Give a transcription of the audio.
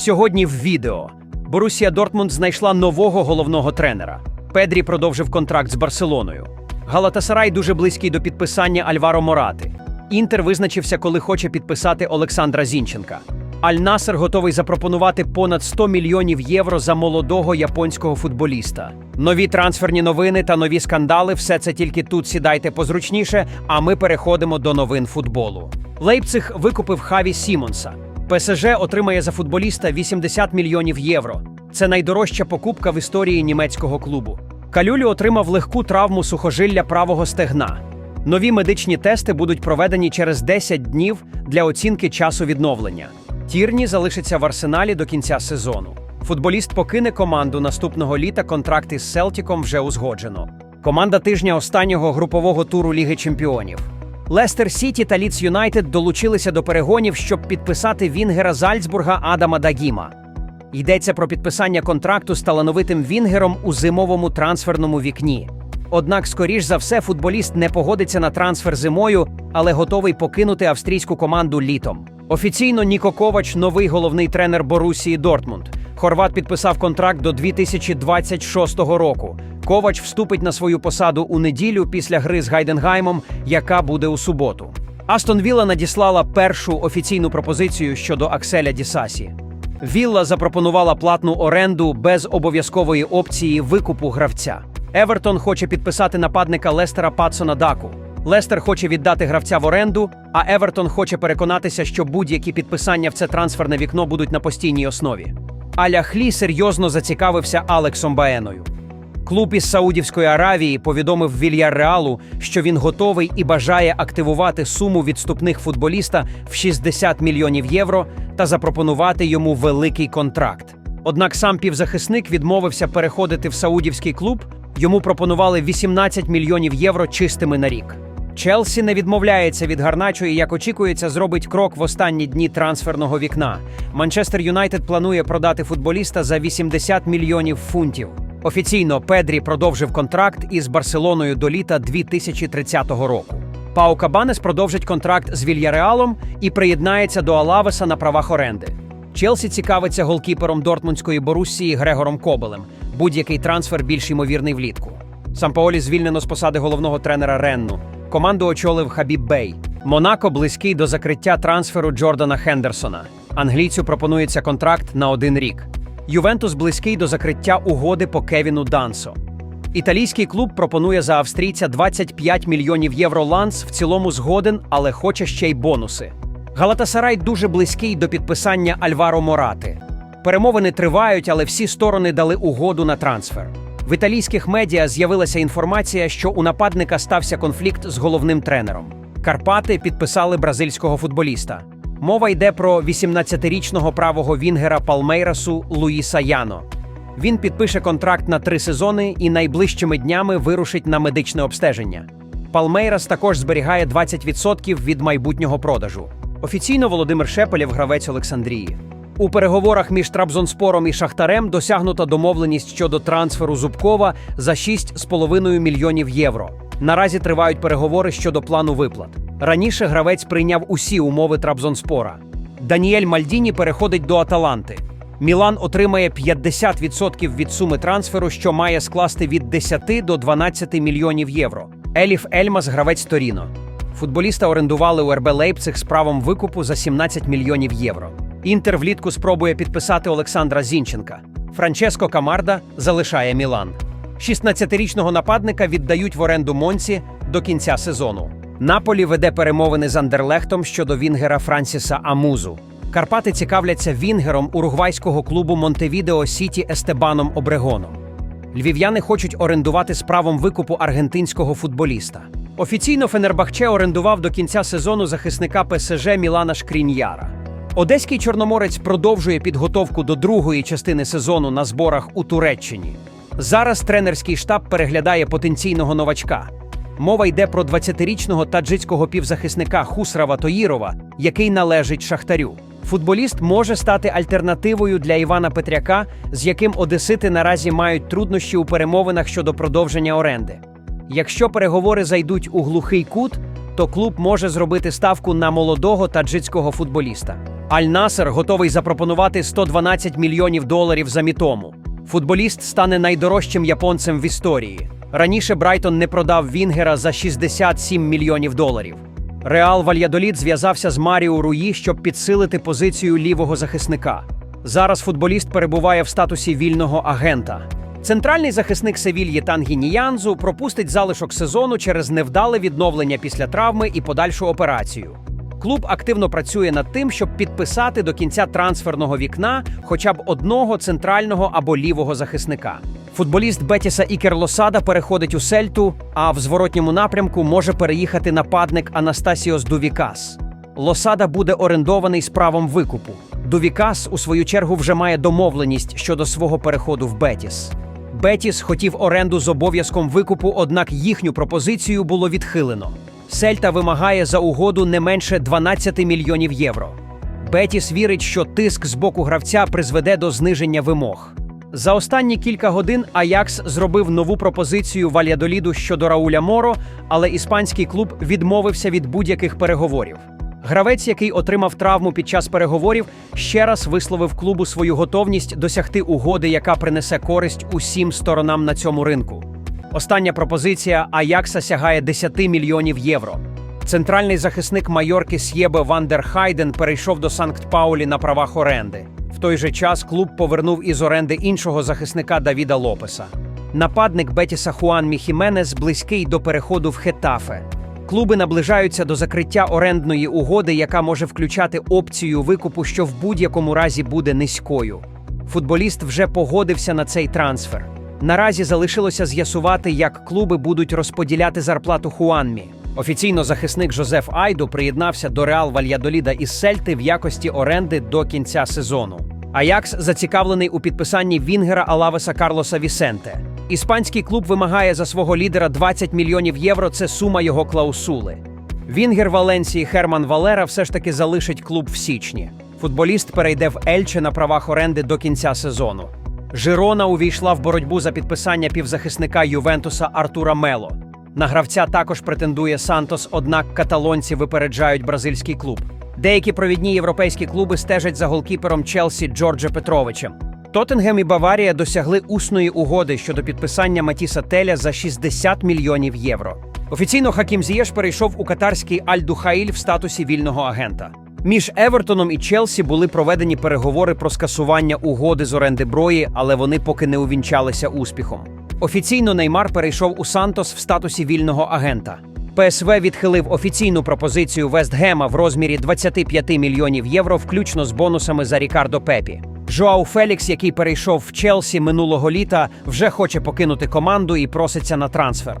Сьогодні в відео Борусія Дортмунд знайшла нового головного тренера. Педрі продовжив контракт з Барселоною. Галатасарай дуже близький до підписання Альваро Морати. Інтер визначився, коли хоче підписати Олександра Зінченка. Аль-Насер готовий запропонувати понад 100 мільйонів євро за молодого японського футболіста. Нові трансферні новини та нові скандали все це тільки тут сідайте позручніше, а ми переходимо до новин футболу. Лейпциг викупив Хаві Сімонса. ПСЖ отримає за футболіста 80 мільйонів євро. Це найдорожча покупка в історії німецького клубу. Калюлю отримав легку травму сухожилля правого стегна. Нові медичні тести будуть проведені через 10 днів для оцінки часу відновлення. Тірні залишиться в арсеналі до кінця сезону. Футболіст покине команду наступного літа. Контракт із Селтіком вже узгоджено. Команда тижня останнього групового туру Ліги Чемпіонів. Лестер Сіті та Ліц Юнайтед долучилися до перегонів, щоб підписати Вінгера Зальцбурга Адама Дагіма. Йдеться про підписання контракту з талановитим Вінгером у зимовому трансферному вікні. Однак, скоріш за все, футболіст не погодиться на трансфер зимою, але готовий покинути австрійську команду літом. Офіційно Ніко Ковач новий головний тренер Борусії Дортмунд. Хорват підписав контракт до 2026 року. Ковач вступить на свою посаду у неділю після гри з Гайденгаймом, яка буде у суботу. Астон Вілла надіслала першу офіційну пропозицію щодо Акселя Дісасі. Вілла запропонувала платну оренду без обов'язкової опції викупу гравця. Евертон хоче підписати нападника Лестера Патсона Даку. Лестер хоче віддати гравця в оренду, а Евертон хоче переконатися, що будь-які підписання в це трансферне вікно будуть на постійній основі. Аля Хлі серйозно зацікавився Алексом Баеною. Клуб із Саудівської Аравії повідомив Вільярреалу, що він готовий і бажає активувати суму відступних футболіста в 60 мільйонів євро та запропонувати йому великий контракт. Однак сам півзахисник відмовився переходити в саудівський клуб. Йому пропонували 18 мільйонів євро чистими на рік. Челсі не відмовляється від Гарначо і, як очікується, зробить крок в останні дні трансферного вікна. Манчестер Юнайтед планує продати футболіста за 80 мільйонів фунтів. Офіційно Педрі продовжив контракт із Барселоною до літа 2030 року. Пау Кабанес продовжить контракт з Вільяреалом і приєднається до Алавеса на правах оренди. Челсі цікавиться голкіпером Дортмундської Боруссії Грегором Кобелем. Будь-який трансфер більш ймовірний влітку. Сампаолі звільнено з посади головного тренера Ренну. Команду очолив Хабіб Бей. Монако близький до закриття трансферу Джордана Хендерсона. Англійцю пропонується контракт на один рік. Ювентус близький до закриття угоди по Кевіну Дансо. Італійський клуб пропонує за австрійця 25 мільйонів євро ланс в цілому згоден, але хоче ще й бонуси. Галатасарай дуже близький до підписання Альваро Морати. Перемовини тривають, але всі сторони дали угоду на трансфер. В італійських медіа з'явилася інформація, що у нападника стався конфлікт з головним тренером. Карпати підписали бразильського футболіста. Мова йде про 18-річного правого вінгера Палмейрасу Луїса Яно. Він підпише контракт на три сезони і найближчими днями вирушить на медичне обстеження. Палмейрас також зберігає 20% від майбутнього продажу. Офіційно Володимир Шепелєв гравець Олександрії. У переговорах між Трабзонспором і Шахтарем досягнута домовленість щодо трансферу Зубкова за 6,5 мільйонів євро. Наразі тривають переговори щодо плану виплат. Раніше гравець прийняв усі умови Трабзонспора. Даніель Мальдіні переходить до Аталанти. Мілан отримає 50% від суми трансферу, що має скласти від 10 до 12 мільйонів євро. Еліф Ельмас гравець Торіно. Футболіста орендували у РБ Лейпциг з правом викупу за 17 мільйонів євро. Інтер влітку спробує підписати Олександра Зінченка. Франческо Камарда залишає Мілан. 16-річного нападника віддають в оренду Монці до кінця сезону. Наполі веде перемовини з Андерлехтом щодо Вінгера Франсіса Амузу. Карпати цікавляться Вінгером уругвайського клубу Монтевідео Сіті Естебаном Обрегоном. Львів'яни хочуть орендувати з правом викупу аргентинського футболіста. Офіційно Фенербахче орендував до кінця сезону захисника ПСЖ Мілана Шкріньяра. Одеський чорноморець продовжує підготовку до другої частини сезону на зборах у Туреччині. Зараз тренерський штаб переглядає потенційного новачка. Мова йде про 20-річного таджицького півзахисника Хусрава Тоїрова, який належить Шахтарю. Футболіст може стати альтернативою для Івана Петряка, з яким одесити наразі мають труднощі у перемовинах щодо продовження оренди. Якщо переговори зайдуть у глухий кут, то клуб може зробити ставку на молодого таджицького футболіста. Аль-Насер готовий запропонувати 112 мільйонів доларів за мітому. Футболіст стане найдорожчим японцем в історії. Раніше Брайтон не продав Вінгера за 67 мільйонів доларів. Реал Вальядоліт зв'язався з Маріо Руї, щоб підсилити позицію лівого захисника. Зараз футболіст перебуває в статусі вільного агента. Центральний захисник Севільї Тангі Ніянзу пропустить залишок сезону через невдале відновлення після травми і подальшу операцію. Клуб активно працює над тим, щоб підписати до кінця трансферного вікна хоча б одного центрального або лівого захисника. Футболіст Бетіса Ікер Лосада переходить у Сельту, а в зворотньому напрямку може переїхати нападник Анастасіос Дувікас. Лосада буде орендований з правом викупу. Дувікас, у свою чергу, вже має домовленість щодо свого переходу в Бетіс. Бетіс хотів оренду з обов'язком викупу, однак їхню пропозицію було відхилено. Сельта вимагає за угоду не менше 12 мільйонів євро. Бетіс вірить, що тиск з боку гравця призведе до зниження вимог. За останні кілька годин Аякс зробив нову пропозицію Вальядоліду щодо Рауля Моро, але іспанський клуб відмовився від будь-яких переговорів. Гравець, який отримав травму під час переговорів, ще раз висловив клубу свою готовність досягти угоди, яка принесе користь усім сторонам на цьому ринку. Остання пропозиція Аякса сягає 10 мільйонів євро. Центральний захисник Майорки С'єбе Вандер Хайден перейшов до Санкт-Паулі на правах оренди. В той же час клуб повернув із оренди іншого захисника Давіда Лопеса. Нападник Бетіса Хуан Міхіменес близький до переходу в Хетафе. Клуби наближаються до закриття орендної угоди, яка може включати опцію викупу, що в будь-якому разі буде низькою. Футболіст вже погодився на цей трансфер. Наразі залишилося з'ясувати, як клуби будуть розподіляти зарплату Хуанмі. Офіційно захисник Жозеф Айду приєднався до Реал Вальядоліда із Сельти в якості оренди до кінця сезону. Аякс зацікавлений у підписанні Вінгера Алавеса Карлоса Вісенте. Іспанський клуб вимагає за свого лідера 20 мільйонів євро. Це сума його клаусули. Вінгер Валенсії Херман Валера все ж таки залишить клуб в січні. Футболіст перейде в Ельче на правах оренди до кінця сезону. Жирона увійшла в боротьбу за підписання півзахисника Ювентуса Артура Мело. На гравця також претендує Сантос, однак каталонці випереджають бразильський клуб. Деякі провідні європейські клуби стежать за голкіпером Челсі Джордже Петровичем. Тоттенгем і Баварія досягли усної угоди щодо підписання Матіса Теля за 60 мільйонів євро. Офіційно Хакім Зієш перейшов у катарський Аль-Духаїль в статусі вільного агента. Між Евертоном і Челсі були проведені переговори про скасування угоди з оренди брої, але вони поки не увінчалися успіхом. Офіційно Неймар перейшов у Сантос в статусі вільного агента. ПСВ відхилив офіційну пропозицію Вестгема в розмірі 25 мільйонів євро, включно з бонусами за Рікардо Пепі. Жоау Фелікс, який перейшов в Челсі минулого літа, вже хоче покинути команду і проситься на трансфер.